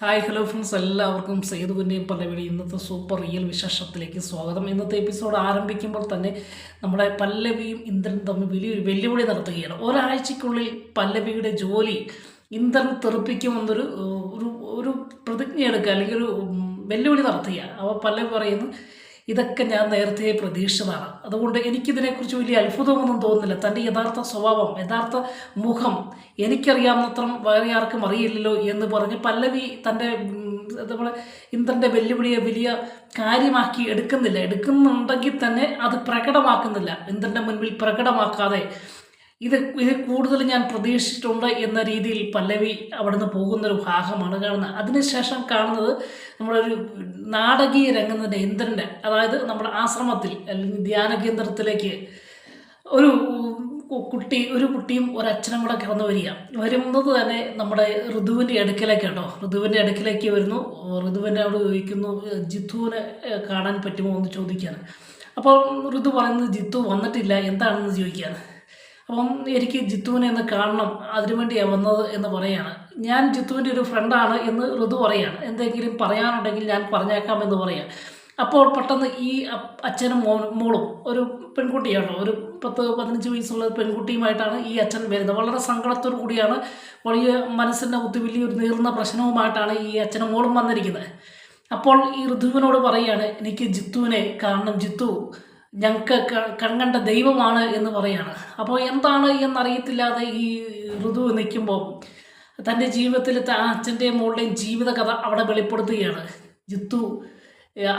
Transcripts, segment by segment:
Hi hello friends എല്ലാവർക്കും സേതുവിന്റെയും പല്ലവിയുടെ ഇന്നത്തെ super real വിശേഷത്തിലേക്ക് സ്വാഗതം. ഇന്നത്തെ എപ്പിസോഡ് ആരംഭിക്കുമ്പോൾ തന്നെ നമ്മുടെ പല്ലവിയും ഇന്ദ്രനും തമ്മിൽ വലിയൊരു വെല്ലുവിളി നടത്തുകയാണ്. ഒരാഴ്ചയ്ക്കുള്ളിൽ പല്ലവിയുടെ ജോലി ഇന്ദ്രൻ തെറിപ്പിക്കുമെന്നൊരു ഒരു ഒരു പ്രതിജ്ഞ എടുക്കുക അല്ലെങ്കിൽ ഒരു വെല്ലുവിളി നടത്തുക അപ്പോൾ പല്ലവി പറയുന്നു ഇതൊക്കെ ഞാൻ നേരത്തെ പ്രതീക്ഷിച്ചതാണ്. അതുകൊണ്ട് എനിക്കിതിനെക്കുറിച്ച് വലിയ അത്ഭുതമൊന്നും തോന്നുന്നില്ല. തന്റെ യഥാർത്ഥ സ്വഭാവം യഥാർത്ഥ മുഖം എനിക്കറിയാവുന്നത്രം വേറെ ആർക്കും അറിയില്ലല്ലോ എന്ന് പറഞ്ഞ് പല്ലവി തന്റെ നമ്മുടെ ഇന്ദ്രന്റെ വെല്ലുവിളിയെ വലിയ കാര്യമാക്കി എടുക്കുന്നില്ല. എടുക്കുന്നുണ്ടെങ്കിൽ തന്നെ അത് പ്രകടമാക്കുന്നില്ല. ഇന്ദ്രന്റെ മുൻപിൽ പ്രകടമാക്കാതെ ഇത് ഇത് കൂടുതൽ ഞാൻ പ്രതീക്ഷിച്ചിട്ടുണ്ട് എന്ന രീതിയിൽ പല്ലവി അവിടുന്ന് പോകുന്നൊരു ഭാഗമാണ് കാണുന്നത്. അതിനുശേഷം കാണുന്നത് നമ്മളൊരു നാടകീയ രംഗം തന്നെ ഇന്ദ്രന്റെ അതായത് നമ്മുടെ ആശ്രമത്തിൽ അല്ലെങ്കിൽ ധ്യാന കേന്ദ്രത്തിലേക്ക് ഒരു കുട്ടി ഒരു കുട്ടിയും ഒരച്ഛനും കൂടെ കിടന്നു വരിക. വരുന്നത് തന്നെ നമ്മുടെ ഋതുവിന്റെ അടുക്കലേക്ക് കേട്ടോ. ഋതുവിന്റെ അടുക്കലേക്ക് വരുന്നു. ഋതുവിന്റെ അവിടെ ചോദിക്കുന്നു ജിത്തുവിനെ കാണാൻ പറ്റുമോ എന്ന് ചോദിക്കുകയാണ്. അപ്പോൾ ഋതു പറയുന്നത് ജിത്തു വന്നിട്ടില്ല. എന്താണെന്ന് ചോദിക്കുകയാണ്? അപ്പം എനിക്ക് ജിത്തുവിനെ ഒന്ന് കാണണം അതിനുവേണ്ടിയാണ് വന്നത് എന്ന് പറയാണ്. ഞാൻ ജിത്തുവിന്റെ ഒരു ഫ്രണ്ടാണ് എന്ന് ഋതു പറയാണ്. എന്തെങ്കിലും പറയാനുണ്ടെങ്കിൽ ഞാൻ പറഞ്ഞേക്കാം എന്ന് പറയാം അപ്പോൾ പെട്ടെന്ന് ഈ അച്ഛനും മോളും ഒരു പെൺകുട്ടിയാണോ? ഒരു പത്ത് പതിനഞ്ച് വയസ്സുള്ള പെൺകുട്ടിയുമായിട്ടാണ് ഈ അച്ഛൻ വരുന്നത്. വളരെ സങ്കടത്തോടു കൂടിയാണ് വലിയ മനസ്സിന്റെ ഒത്തു വലിയൊരു നീർന്ന പ്രശ്നവുമായിട്ടാണ് ഈ അച്ഛനും മോളും വന്നിരിക്കുന്നത്. അപ്പോൾ ഈ ഋതുവിനോട് പറയുകയാണ് എനിക്ക് ജിത്തുവിനെ കാരണം ജിത്തു ഞങ്ങൾക്ക് കൺകണ്ട ദൈവമാണ് എന്ന് പറയാണ്. അപ്പോൾ എന്താണ് എന്നറിയത്തില്ലാതെ ഈ ഋതു നിൽക്കുമ്പോൾ തന്റെ ജീവിതത്തിൽ അച്ഛന്റെ മോളുടെയും ജീവിത കഥ അവിടെ വെളിപ്പെടുത്തുകയാണ്. ജിത്തു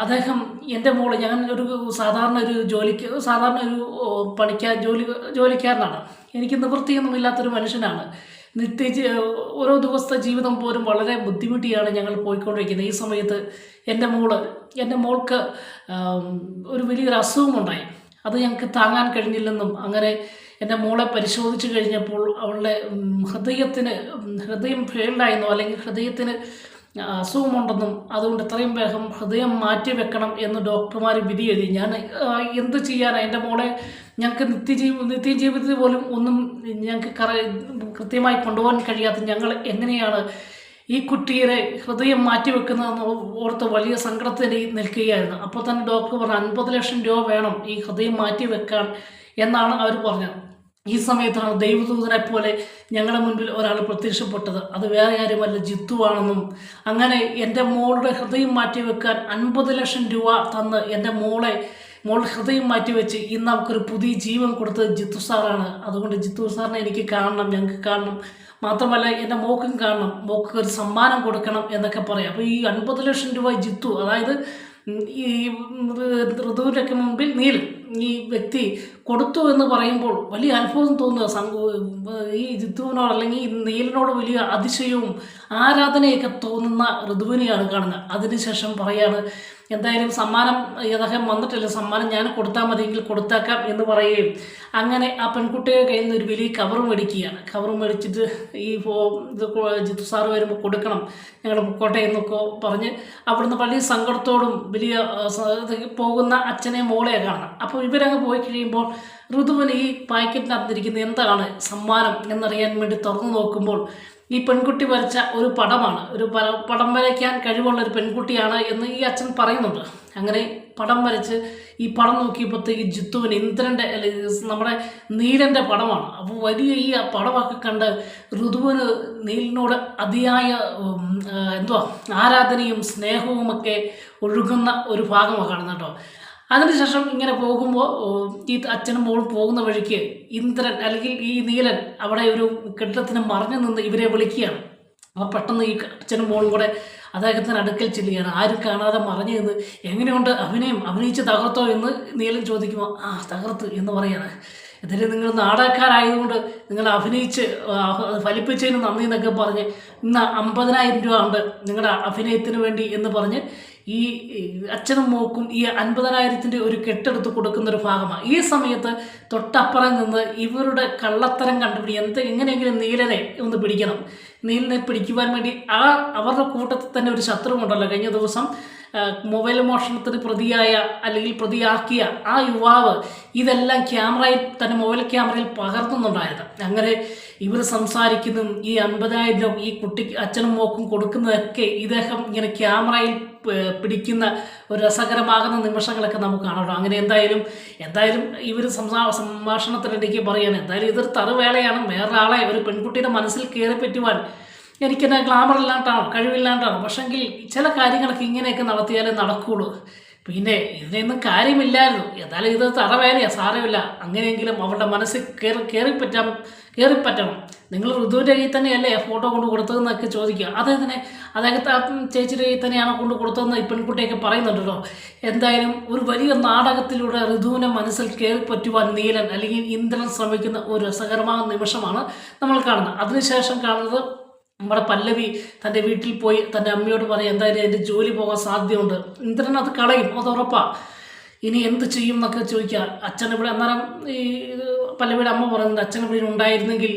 അദ്ദേഹം എന്റെ മോൾ ഞാൻ ഒരു സാധാരണ ഒരു ജോലിക്ക് സാധാരണ ഒരു പണിക്കാർ ജോലി ജോലിക്കാരനാണ്. എനിക്ക് നിവൃത്തിയൊന്നുമില്ലാത്തൊരു മനുഷ്യനാണ്. നിത്യ ഓരോ ദിവസത്തെ ജീവിതം പോലും വളരെ ബുദ്ധിമുട്ടിയാണ് ഞങ്ങൾ പോയിക്കൊണ്ടിരിക്കുന്നത്. ഈ സമയത്ത് എന്റെ മോൾ എന്റെ മോൾക്ക് ഒരു വലിയൊരു അസുഖമുണ്ടായി. അത് ഞങ്ങൾക്ക് താങ്ങാൻ കഴിഞ്ഞില്ലെന്നും അങ്ങനെ എന്റെ മോളെ പരിശോധിച്ച് കഴിഞ്ഞപ്പോൾ അവളുടെ ഹൃദയത്തിന് ഹൃദയം ഫെയിൽഡായെന്നോ അല്ലെങ്കിൽ ഹൃദയത്തിന് അസുഖമുണ്ടെന്നും അതുകൊണ്ട് എത്രയും വേഗം ഹൃദയം മാറ്റി വെക്കണം എന്ന് ഡോക്ടർമാർ വിധി എഴുതി ഞാൻ എന്ത് ചെയ്യാനാണ് എന്റെ മോളെ ഞങ്ങൾക്ക് നിത്യജീവ നിത്യജീവിതത്തിൽ പോലും ഒന്നും ഞങ്ങൾക്ക് കറ കൃത്യമായി കൊണ്ടുപോകാൻ കഴിയാത്ത ഞങ്ങൾ എങ്ങനെയാണ് ഈ കുട്ടിയെ ഹൃദയം മാറ്റി മാറ്റിവെക്കുന്നതെന്ന് ഓർത്ത് വലിയ സങ്കടത്തിൽ നിൽക്കുകയായിരുന്നു. അപ്പോൾ തന്നെ ഡോക്ടർ പറഞ്ഞു അൻപത് ലക്ഷം രൂപ വേണം ഈ ഹൃദയം മാറ്റി വെക്കാൻ എന്നാണ് അവർ പറഞ്ഞത്. ഈ സമയത്താണ് ദൈവദൂതനെ പോലെ ഞങ്ങളുടെ മുൻപിൽ ഒരാൾ പ്രത്യക്ഷപ്പെട്ടത്. അത് വേറെ ആരുമല്ല ജിത്തുവാണെന്നും അങ്ങനെ എന്റെ മോളുടെ ഹൃദയം മാറ്റിവെക്കാൻ അൻപത് ലക്ഷം രൂപ തന്ന് എന്റെ മോളെ മോൾ ഹൃദയം മാറ്റിവെച്ച് ഇന്ന് അവർക്കൊരു പുതിയ ജീവൻ കൊടുത്തത് ജിത്തു സാറാണ്. അതുകൊണ്ട് ജിത്തു സാറിനെ എനിക്ക് കാണണം ഞങ്ങൾക്ക് കാണണം. മാത്രമല്ല എന്റെ മോക്കും കാണണം. മോക്ക് ഒരു സമ്മാനം കൊടുക്കണം എന്നൊക്കെ പറയാം. അപ്പോൾ ഈ അൻപത് ലക്ഷം രൂപ ജിത്തു അതായത് ഈ ഋതുവിന്റെയൊക്കെ മുമ്പിൽ നീൽ ഈ വ്യക്തി കൊടുത്തു എന്ന് പറയുമ്പോൾ വലിയ അത്ഭുതം തോന്നുക. സംഘ ഈ ജിത്തുവിനോട് അല്ലെങ്കിൽ ഈ നീലിനോട് വലിയ അതിശയവും ആരാധനയൊക്കെ തോന്നുന്ന ഋതുവിനെയാണ് കാണുന്നത്. അതിനുശേഷം പറയാണ് എന്തായാലും സമ്മാനം അദ്ദേഹം വന്നിട്ടില്ല. സമ്മാനം ഞാൻ കൊടുത്താൽ മതിയെങ്കിൽ കൊടുത്തേക്കാം എന്ന് പറയുകയും അങ്ങനെ ആ പെൺകുട്ടിയുടെ കയ്യിൽ നിന്ന് ഒരു വലിയ കവർ മേടിക്കുകയാണ്. കവർ മേടിച്ചിട്ട് ഈ ഫോ ഇത് ജിത്തു സാറ് വരുമ്പോൾ കൊടുക്കണം. ഞങ്ങൾ പൊക്കോട്ടെ എന്നൊക്കെ പറഞ്ഞ് അവിടുന്ന് വലിയ സങ്കടത്തോടും വലിയ പോകുന്ന അച്ഛനെ മോളെ കാണണം അപ്പോൾ ഇവരങ്ങ് പോയി കഴിയുമ്പോൾ ഋതുവിന് ഈ പാക്കറ്റിനകത്തിരിക്കുന്ന എന്താണ്? സമ്മാനം എന്നറിയാൻ വേണ്ടി തുറന്നു നോക്കുമ്പോൾ ഈ പെൺകുട്ടി വരച്ച ഒരു പടമാണ്. ഒരു പടം വരയ്ക്കാൻ കഴിവുള്ള ഒരു പെൺകുട്ടിയാണ് എന്ന് ഈ അച്ഛൻ പറയുന്നുണ്ട്. അങ്ങനെ പടം വരച്ച് ഈ പടം നോക്കിയപ്പോഴത്തേക്ക് ജിത്തുവിന് ഇന്ദ്രന്റെ അല്ലെങ്കിൽ നമ്മുടെ നീലന്റെ പടമാണ്. അപ്പോൾ വലിയ ഈ പടമൊക്കെ കണ്ട് ഋതുവിന് നീലിനോട് അതിയായ എന്തുവാ ആരാധനയും സ്നേഹവും ഒക്കെ ഒഴുകുന്ന ഒരു ഭാഗമാണ് കാണുന്നത് കേട്ടോ. അതിനുശേഷം ഇങ്ങനെ പോകുമ്പോൾ ഈ അച്ഛനും മോളും പോകുന്ന വഴിക്ക് ഇന്ദ്രൻ അല്ലെങ്കിൽ ഈ നീലൻ അവിടെ ഒരു കെട്ടിടത്തിന് മറഞ്ഞു നിന്ന് ഇവരെ വിളിക്കുകയാണ്. അപ്പോൾ പെട്ടെന്ന് ഈ അച്ഛനും മോളും കൂടെ അദ്ദേഹത്തിന് അടുക്കൽ ചെല്ലുകയാണ്. ആരും കാണാതെ മറഞ്ഞു നിന്ന് എങ്ങനെയുണ്ട് അഭിനയം? അഭിനയിച്ച് തകർത്തോ എന്ന് നീലൻ ചോദിക്കുമ്പോൾ ആ തകർത്ത് എന്ന് പറയാണ്. എന്നിട്ട് നിങ്ങൾ നാടകക്കാരായതുകൊണ്ട് നിങ്ങൾ അഭിനയിച്ച് ഫലിപ്പിച്ചതിന് നന്ദി എന്നൊക്കെ പറഞ്ഞ് ഇന്ന് അമ്പതിനായിരം രൂപ ഉണ്ട് നിങ്ങളുടെ അഭിനയത്തിന് വേണ്ടി എന്ന് പറഞ്ഞ് ഈ അച്ഛനും മോക്കും ഈ അൻപതിനായിരത്തിന്റെ ഒരു കെട്ടെടുത്ത് കൊടുക്കുന്ന ഒരു ഭാഗമാണ് ഈ സമയത്ത് തൊട്ടപ്പുറം നിന്ന് ഇവരുടെ കള്ളത്തരം കണ്ടുപിടി എന്ത് എങ്ങനെയെങ്കിലും നീലനെ ഒന്ന് പിടിക്കണം. നീലിനെ പിടിക്കുവാൻ വേണ്ടി ആ അവരുടെ കൂട്ടത്തിൽ തന്നെ ഒരു ശത്രു ഉണ്ടല്ലോ. കഴിഞ്ഞ ദിവസം മൊബൈൽ മോഷണത്തിന് പ്രതിയായ അല്ലെങ്കിൽ പ്രതിയാക്കിയ ആ യുവാവ് ഇതെല്ലാം ക്യാമറയിൽ തന്നെ മൊബൈൽ ക്യാമറയിൽ പകർത്തുന്നുണ്ടായിരുന്നു അങ്ങനെ ഇവർ സംസാരിക്കുന്നതും ഈ അൻപതിനായിരം ഈ കുട്ടിക്ക് അച്ഛനും മോക്കും കൊടുക്കുന്നതൊക്കെ ഇദ്ദേഹം ഇങ്ങനെ ക്യാമറയിൽ പിടിക്കുന്ന ഒരു രസകരമാകുന്ന നിമിഷങ്ങളൊക്കെ നമുക്ക് കാണാം അങ്ങനെ എന്തായാലും എന്തായാലും ഇവർ സംസാ സംഭാഷണത്തിനിടയ്ക്ക് പറയുകയാണ് എന്തായാലും ഇതൊരു തറുവേളയാണ്. വേറൊരാളെ ഒരു പെൺകുട്ടിയുടെ മനസ്സിൽ കയറി പറ്റുവാൻ എനിക്കെന്നെ ഗ്ലാമർ ഇല്ലാണ്ടാണോ കഴിവില്ലാണ്ടാണോ? പക്ഷെങ്കിൽ ചില കാര്യങ്ങളൊക്കെ ഇങ്ങനെയൊക്കെ നടത്തിയാലേ നടക്കുകയുള്ളൂ പിന്നെ ഇതിനൊന്നും കാര്യമില്ലായിരുന്നു. എന്നാലും ഇത് തറവേലയാ സാരമില്ല. അങ്ങനെയെങ്കിലും അവളുടെ മനസ്സിൽ കയറി കയറിപ്പറ്റാൻ കയറിപ്പറ്റണം നിങ്ങൾ ഋതുവിന്റെ കയ്യിൽ തന്നെയല്ലേ ഫോട്ടോ കൊണ്ട് കൊടുത്തതെന്നൊക്കെ ചോദിക്കുക. അദ്ദേഹത്തിനെ അദ്ദേഹത്തെ ആ ചേച്ചിയുടെ കയ്യിൽ തന്നെയാണോ കൊണ്ട് കൊടുത്തതെന്ന് ഈ പെൺകുട്ടിയൊക്കെ പറയുന്നുണ്ടല്ലോ. എന്തായാലും ഒരു വലിയ നാടകത്തിലൂടെ ഋതുവിനെ മനസ്സിൽ കയറിപ്പറ്റുവാൻ നീലൻ അല്ലെങ്കിൽ ഇന്ദ്രൻ ശ്രമിക്കുന്ന ഒരു രസകരമായ നിമിഷമാണ് നമ്മൾ കാണുന്നത്. അതിനുശേഷം കാണുന്നത് നമ്മുടെ പല്ലവി തന്റെ വീട്ടിൽ പോയി തന്റെ അമ്മയോട് പറയും എന്തായാലും എന്റെ ജോലി പോകാൻ സാധ്യതയുണ്ട്. ഇന്ദ്രൻ അത് കളയും അത് ഉറപ്പാ. ഇനി എന്ത് ചെയ്യും എന്നൊക്കെ ചോദിക്കുക. അച്ഛൻ ഇവിടെ അന്നേരം ഈ പല്ലവിയുടെ അമ്മ പറയുന്നുണ്ട് അച്ഛൻ ഇവിടെ ഉണ്ടായിരുന്നെങ്കിൽ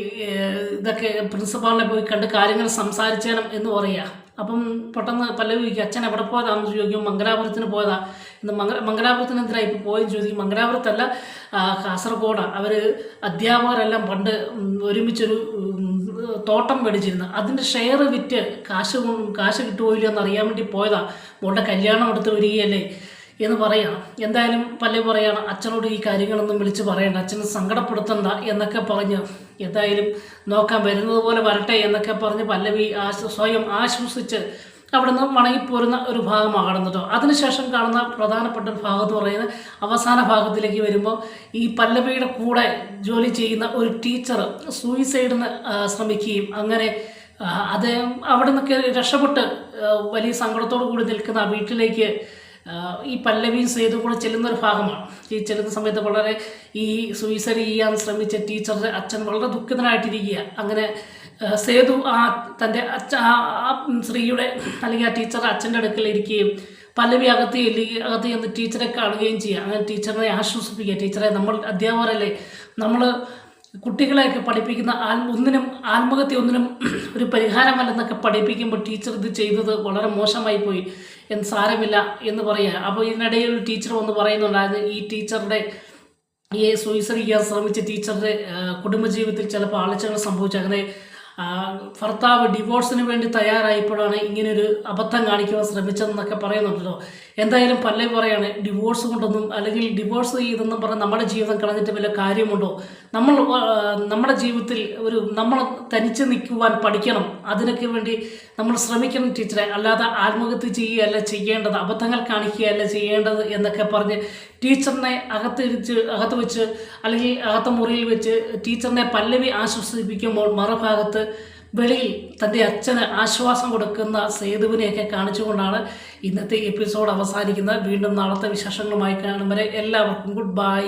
ഇതൊക്കെ പ്രിൻസിപ്പാളിനെ പോയി കണ്ട് കാര്യങ്ങൾ സംസാരിച്ചേനം എന്ന് പറയുക. അപ്പം പെട്ടെന്ന് പല്ലവി ചോദിക്കുക അച്ഛൻ എവിടെ പോയതാണെന്ന് ചോദിക്കും. മംഗലാപുരത്തിന് പോയതാ. ഇന്ന് മംഗ മംഗലാപുരത്തിന് എന്തിനാ ഇപ്പോൾ പോയെന്ന് ചോദിക്കും. മംഗലാപുരത്തല്ല കാസർഗോഡാണ് അവർ അധ്യാപകരെല്ലാം പണ്ട് ഒരുമിച്ചൊരു തോട്ടം മേടിച്ചിരുന്നു. അതിന്റെ ഷെയർ വിറ്റ് കാശ് കാശ് കിട്ടുമോ എന്ന് അറിയാൻ വേണ്ടി പോയതാ. മോളുടെ കല്യാണം എടുത്ത് വരികയല്ലേ എന്ന് പറയണം. എന്തായാലും പല്ലേ പറയണം അച്ഛനോട് ഈ കാര്യങ്ങളൊന്നും വിളിച്ച് പറയണ്ട. അച്ഛനെ സങ്കടപ്പെടുത്തണ്ട എന്നൊക്കെ പറഞ്ഞ് എന്തായാലും നോക്കാൻ വരുന്നത് പോലെ വരട്ടെ എന്നൊക്കെ പറഞ്ഞ് പല്ലവി ആശ്വ സ്വയം ആശ്വസിച്ച് അവിടെ നിന്ന് മടങ്ങിപ്പോരുന്ന ഒരു ഭാഗമാണ് കാണുന്നത് കേട്ടോ അതിനുശേഷം കാണുന്ന പ്രധാനപ്പെട്ട ഒരു ഭാഗം എന്ന് പറയുന്നത് അവസാന ഭാഗത്തിലേക്ക് വരുമ്പോൾ ഈ പല്ലവിയുടെ കൂടെ ജോലി ചെയ്യുന്ന ഒരു ടീച്ചർ സൂയിസൈഡിന് ശ്രമിക്കുകയും അങ്ങനെ അദ്ദേഹം അവിടെ നിന്നൊക്കെ രക്ഷപ്പെട്ട് വലിയ സങ്കടത്തോടു കൂടി നിൽക്കുന്ന വീട്ടിലേക്ക് ഈ പല്ലവിയും സേതു കൂടെ ചെല്ലുന്ന ഒരു ഭാഗമാണ്. ഈ ചെല്ലുന്ന സമയത്ത് വളരെ ഈ സൂയിസൈഡ് ചെയ്യാൻ ശ്രമിച്ച ടീച്ചറുടെ അച്ഛൻ വളരെ ദുഃഖിതനായിട്ടിരിക്കുക അങ്ങനെ സേതു ആ തന്റെ അച്ഛ ആ സ്ത്രീയുടെ അല്ലെങ്കിൽ ആ ടീച്ചർ അച്ഛന്റെ അടുക്കൽ ഇരിക്കുകയും പല്ലവി അകത്ത് അകത്ത് ചെന്ന് ടീച്ചറെ കാണുകയും ചെയ്യുക. അങ്ങനെ ടീച്ചറിനെ ആശ്വസിപ്പിക്കുക. ടീച്ചറെ നമ്മൾ അധ്യാപകരല്ലേ? നമ്മൾ കുട്ടികളെയൊക്കെ പഠിപ്പിക്കുന്ന ആൽ ഒന്നിനും ആത്മഹത്യ ഒന്നിനും ഒരു പരിഹാരമല്ലെന്നൊക്കെ പഠിപ്പിക്കുമ്പോൾ ടീച്ചർ ഇത് ചെയ്തത് വളരെ മോശമായി പോയി. എന്ന് സാരമില്ല എന്ന് പറയുക. അപ്പോൾ ഇതിനിടയിൽ ഒരു ടീച്ചർ വന്ന് പറയുന്നുണ്ടായിരുന്നു ഈ ടീച്ചറുടെ ഈ സൂയിസൈഡ് ചെയ്യാൻ ശ്രമിച്ച ടീച്ചറുടെ കുടുംബജീവിതത്തിൽ ചിലപ്പോൾ പാളിച്ചകൾ സംഭവിച്ചു. അങ്ങനെ ഭർത്താവ് ഡിവോഴ്സിന് വേണ്ടി തയ്യാറായപ്പോഴാണ് ഇങ്ങനൊരു അബദ്ധം കാണിക്കുവാൻ ശ്രമിച്ചതെന്നൊക്കെ പറയുന്നുണ്ടല്ലോ. എന്തായാലും പല്ലവി പറയാണ് ഡിവോഴ്സ് കൊണ്ടൊന്നും അല്ലെങ്കിൽ ഡിവോഴ്സ് ചെയ്തെന്നും പറഞ്ഞ് നമ്മുടെ ജീവിതം കളഞ്ഞിട്ട് വല്ല കാര്യമുണ്ടോ? നമ്മൾ നമ്മുടെ ജീവിതത്തിൽ ഒരു നമ്മൾ തനിച്ച് നിൽക്കുവാൻ പഠിക്കണം. അതിനൊക്കെ വേണ്ടി നമ്മൾ ശ്രമിക്കണം ടീച്ചറെ. അല്ലാതെ ആത്മഹത്യ ചെയ്യുകയല്ല ചെയ്യേണ്ടത് അബദ്ധങ്ങൾ കാണിക്കുകയല്ല ചെയ്യേണ്ടത് എന്നൊക്കെ പറഞ്ഞ് ടീച്ചറിനെ അകത്തിരിച്ച് അകത്ത് വെച്ച് അല്ലെങ്കിൽ അകത്ത മുറിയിൽ വെച്ച് ടീച്ചറിനെ പല്ലവി ആശ്വസിപ്പിക്കുമ്പോൾ മറുഭാഗത്ത് വെളിയിൽ തന്റെ അച്ഛന് ആശ്വാസം കൊടുക്കുന്ന സേതുവിനെയൊക്കെ കാണിച്ചുകൊണ്ടാണ് ഇന്നത്തെ എപ്പിസോഡ് അവസാനിക്കുന്നത്. വീണ്ടും നാളത്തെ വിശേഷങ്ങളുമായി കാണും വരെ എല്ലാവർക്കും ഗുഡ് ബൈ.